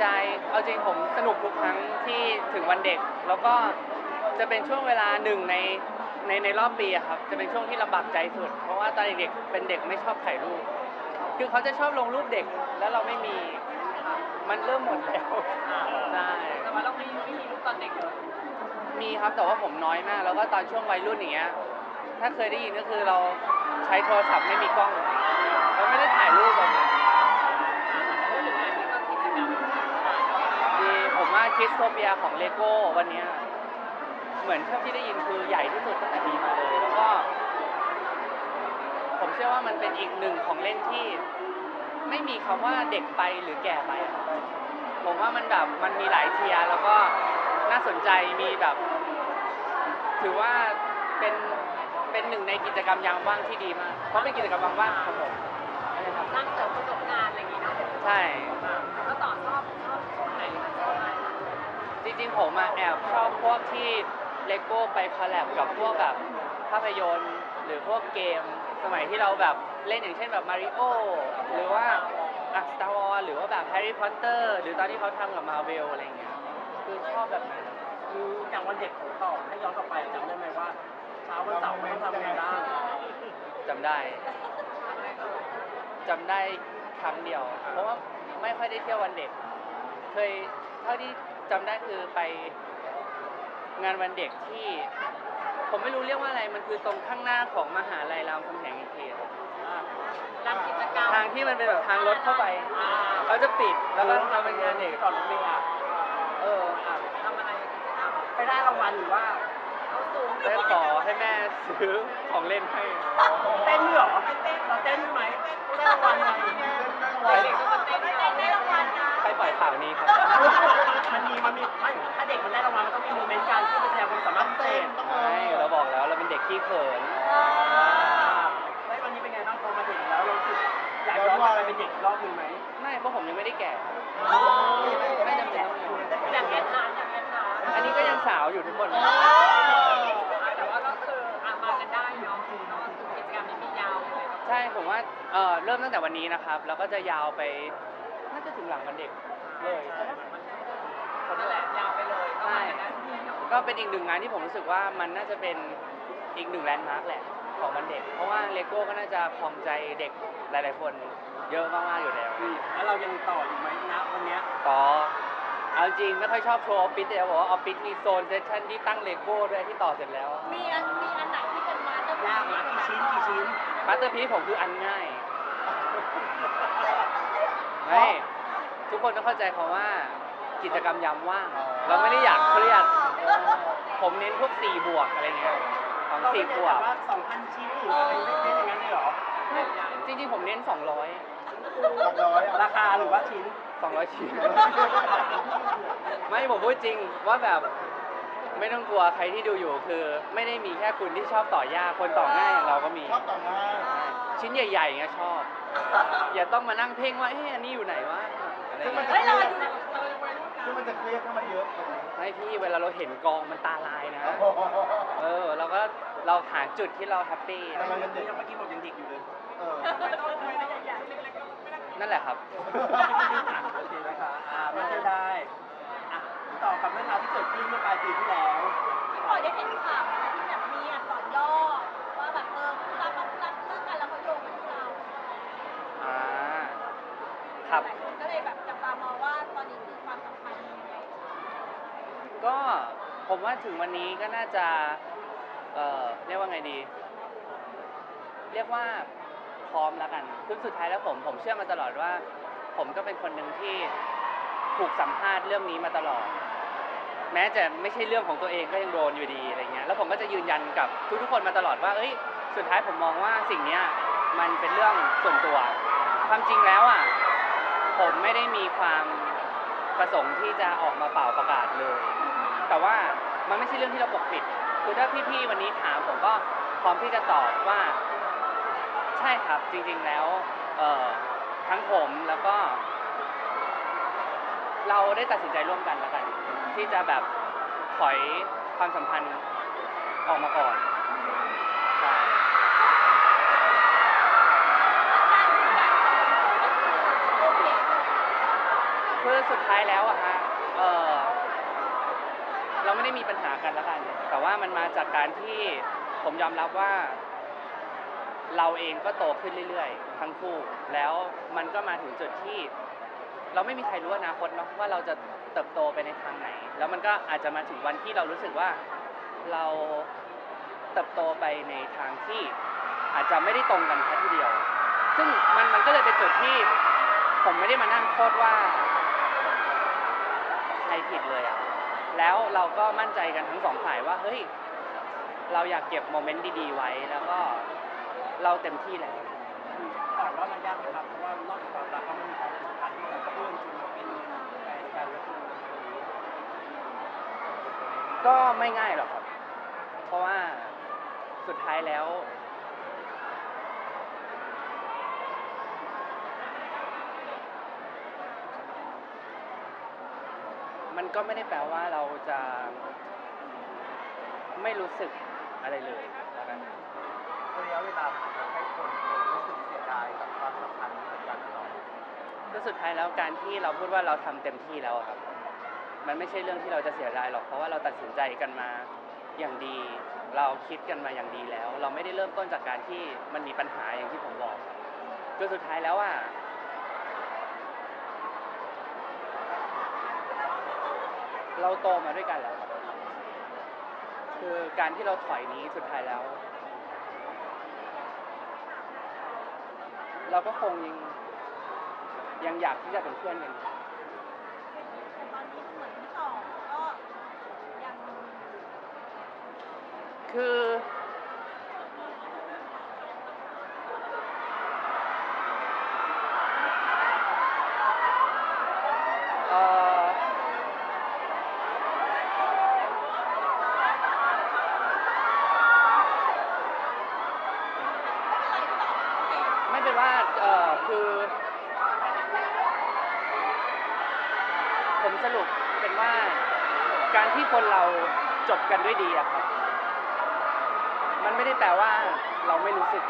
ดีใจ เอาจริงผมสนุกทุกครั้งที่ถึงวันเด็ก แล้วก็จะเป็นช่วงเวลาหนึ่งในในในรอบปีอะครับ จะเป็นช่วงที่ลำบากใจสุด เพราะว่าตอนเด็กๆเป็นเด็กไม่ชอบถ่ายรูป คือเขาจะชอบลงรูปเด็กแล้วเราไม่มี มันเริ่มหมดแล้วใช่แต่ว่าเราไม่ไม่มีรูปตอนเด็กเลยมีครับแต่ว่าผมน้อยมาก แล้วก็ตอนช่วงวัยรุ่นอย่างเงี้ย ถ้าเคยได้ยินก็คือเราใช้โทรศัพท์ไม่มีกล้อง เราไม่ได้ถ่ายรูปแบบนั้น พูดถึงงานนี้ก็กิจกรรม ดีผมว่า คิสโตเปียของเลโก้วันเนี้ยเหมือนเท่าที่ได้ยินคือใหญ่ที่สุดตั้งแต่มีมาเลย แล้วก็ ผมเชื่อว่ามันเป็นอีกหนึ่งของเล่นที่ ไม่มีคำว่าเด็กไปหรือแก่ไปอะผมว่ามันแบบมันมีหลายเทียร์แล้วก็น่าสนใจมีแบบ ถือว่าเป็นเป็นหนึ่งในกิจกรรมยามว่างที่ดีมากเพราะเป็นกิจกรรมยามว่างของผม ๆผมอะแอบชอบพวกที่เลโก้ไปคอลแลบกับพวกแบบภาพยนตร์ หรือพวกเกม สมัยที่เราแบบเล่นอย่างเช่นแบบมาริโอหรือว่าอะสตาร์วอลหรือว่าแบบแฮร์รี่พอตเตอร์หรือตอนที่เขาทำกับมาเวลอะไรอย่างเงี้ยคือชอบแบบนั้นคืออย่างวันเด็กของต่อให้ย้อนกลับไปจำได้ไหมว่าเช้าวันเสาร์มันต้องทำยังไงบ้างจำได้จำได้ครั้งเดียว เพราะว่าไม่ค่อยได้เที่ยววันเด็ก เคยเท่าที่ จำได้คือไปงานวันเด็กที่ ผมไม่รู้เรียกว่าอะไรมันคือตรงข้างหน้าของมหาลัยรามคำแหงอีกทีอะรับกิจกรรมทางที่มันเป็นแบบทางรถเข้าไปเขาจะปิดแล้วก็ทำเป็นงานเด็กก่อนรถเมล์อะเออทำอะไรกิจกรรมไปได้รางวัลหรือว่าเอาสูงได้ขอให้แม่ซื้อของเล่นให้ เต้นด้วยเหรอเราเต้นด้วยไหมได้รางวัลไงเด็กก็ เราเป็นเด็กขี้เขินแล้ววันนี้เป็นไงบ้างพอมาเด็กแล้วเรารู้สึกอยากย้อนกลับไปเป็นเด็กอีกรอบหนึ่งไหมไม่เพราะผมยังไม่ได้แก่ ไม่จำเป็นต้องแก่อยากเล่นทานอยากเล่นทานอันนี้ก็ยังสาวอยู่ทุกคน แต่ว่าก็คืออะมากันได้เนาะเนาะกิจกรรมนี้มียาวเลยใช่ผมว่าเอ่อเริ่มตั้งแต่วันนี้นะครับ แล้วก็จะยาวไปน่าจะถึงหลังวันเด็กเลยใช่ไหมนั่นแหละยาวไปเลยก็มากันได้เนาะ ก็เป็นอีกหนึ่งงานที่ผมรู้สึกว่ามันน่าจะเป็น อีกหนึ่งแลนด์มาร์กแหละของวันเด็ก เพราะว่าเลโก้ก็น่าจะคลองใจเด็กหลาย ๆ คนเยอะมากๆอยู่แล้วแล้วเรายังต่ออีกไหมนะวันเนี้ยต่อเอาจริงไม่ค่อยชอบโชว์ออฟฟิศแต่จะบอกว่าออฟฟิศมีโซนเซสชั่นที่ตั้งเลโก้ด้วยที่ต่อเสร็จแล้วมีอันมีอันไหนที่เป็นมาสเตอร์ยากไหมกี่ชิ้นกี่ชิ้นมาสเตอร์พีผมคืออันง่ายไม่ทุกคนต้องเข้าใจคำว่ากิจกรรมยามว่าง เราไม่ได้อยากเครียดผมเน้นพวกสี่บวกอะไรเงี้ย ของเราสี่ไม่บได้วแบกบว่าสองพันชิ้นหรืออะไรไม่ได้อย่างนั้นเลยเหรอจริงๆผมเน้น 200 ราคาหรือว่าชิ้น 200 ชิ้น ไม่ผมพูดจริงว่าแบบไม่ต้องกลัวใครที่ดูอยู่คือ ไม่ได้มีแค่คุณที่ชอบต่อยากคนต่อง่ายอย่างเราก็มี ชอบต่อง่ายชิ้นใหญ่ๆเงี้ยชอบ อย่าต้องมานั่งเพ่งว่าเอ๊ะอันนี้อยู่ไหนวะอะไรซึ่งมันเงี้ยจะเครียดซึ่ง มันจะเครียดถ้ามันเยอะกว่านี้ไม่พี่เวลาเราเห็นกองมันตาลายนะ เออเราก็เราหาจุดที่เราแฮปปี้แต่เรายังเด็กยังเมื่อกี้บอกยังเด็กอยู่เลยเออนั่นแหละครับโอเคนะคะอ่าไม่ได้อะต่อกับเรื่องราวที่เกิดขึ้นเมื่อปลายปีที่แล้วพี่บอยได้เห็นข่าวไหมที่แบบมีอักษรย่อว่าแบบเออคู่รักคู่รักเลิกกันแล้วเขาโยงมาที่เราอ่าครับหลายคนก็เลยแบบจับตามองว่าตอนนี้คือความสัมพันธ์ยังไง ก็ผมว่าถึงวันนี้ก็น่าจะเอ่อเรียกว่าไงดี เรียกว่าพร้อมแล้วกันคือสุดท้ายแล้วผมผมเชื่อมาตลอดว่า ผมก็เป็นคนหนึ่งที่ถูกสัมภาษณ์เรื่องนี้มาตลอด แม้จะไม่ใช่เรื่องของตัวเองก็ยังโดนอยู่ดีอะไรเงี้ยแล้วผมก็จะยืนยันกับทุกๆคนมาตลอดว่าเอ้ยสุดท้ายผมมองว่าสิ่งเนี้ยมันเป็นเรื่องส่วนตัว ความจริงแล้วอะผมไม่ได้มีความประสงค์ที่จะออกมาเป่าประกาศเลย แต่ว่ามันไม่ใช่เรื่องที่เราปกปิด คือถ้าพี่ๆวันนี้ถามผมก็พร้อมที่จะตอบว่า ใช่ครับจริง ๆแล้วเออทั้งผมแล้วก็ เราได้ตัดสินใจร่วมกันแล้วกัน ที่จะแบบถอยความสัมพันธ์ออกมาก่อนใช่โอเคคือสุดท้ายแล้วอะฮะเออ เราไม่ได้มีปัญหากันแล้วกัน แต่ว่ามันมาจากการที่ผมยอมรับว่า เราเองก็โตขึ้นเรื่อยๆ ทั้งคู่ แล้วมันก็มาถึงจุดที่ เราไม่มีใครรู้อนาคตเนาะว่าเราจะเติบโตไปในทางไหน แล้วมันก็อาจจะมาถึงวันที่เรารู้สึกว่าเราเติบโตไปในทางที่อาจจะไม่ได้ตรงกันแค่ทีเดียว ซึ่งมันมันก็เลยเป็นจุดที่ ผมไม่ได้มานั่งโทษว่าใครผิดเลยอะ แล้วเราก็มั่นใจกันทั้งสองฝ่ายว่าเฮ้ยเราอยากเก็บโมเมนต์ดีๆไว้แล้วก็เราเต็มที่แล้วถามว่ามันยากไหมครับเพราะว่านอกจากความรักก็มันมีความผูกพันที่แบบเพื่อนจนมาเป็นแฟนกันแล้วคือก็ไม่ง่ายหรอกครับ เพราะว่าสุดท้ายแล้ว มันก็ไม่ได้แปลว่าเราจะไม่รู้สึกอะไรเลยแล้วกันระยะเวลามันทำให้คนรู้สึกเสียดายกับความสัมพันธ์นี้เหมือนกันเหรอก็สุดท้ายแล้วการที่เราพูดว่าเราทำเต็มที่แล้วอะครับ มันไม่ใช่เรื่องที่เราจะเสียดายหรอกเพราะว่าเราตัดสินใจกันมาอย่างดี เราคิดกันมาอย่างดีแล้ว เราไม่ได้เริ่มต้นจากการที่มันมีปัญหาอย่างที่ผมบอกคือสุดท้ายแล้วอะ เราโตมาด้วยกันแล้วครับคือการที่เราถอยนี้สุดท้ายแล้ว เราก็คงยังยังอยากที่จะเป็นเพื่อนกันอยู่แต่ตอนนี้เหมือนที่ต่อก็ยัง คือเอ่อไม่เป็นว่าเอ่อคือ ผมสรุป เป็นว่าการที่คนเราจบกันด้วยดีอะครับ มันไม่ได้แปลว่าเราไม่รู้สึก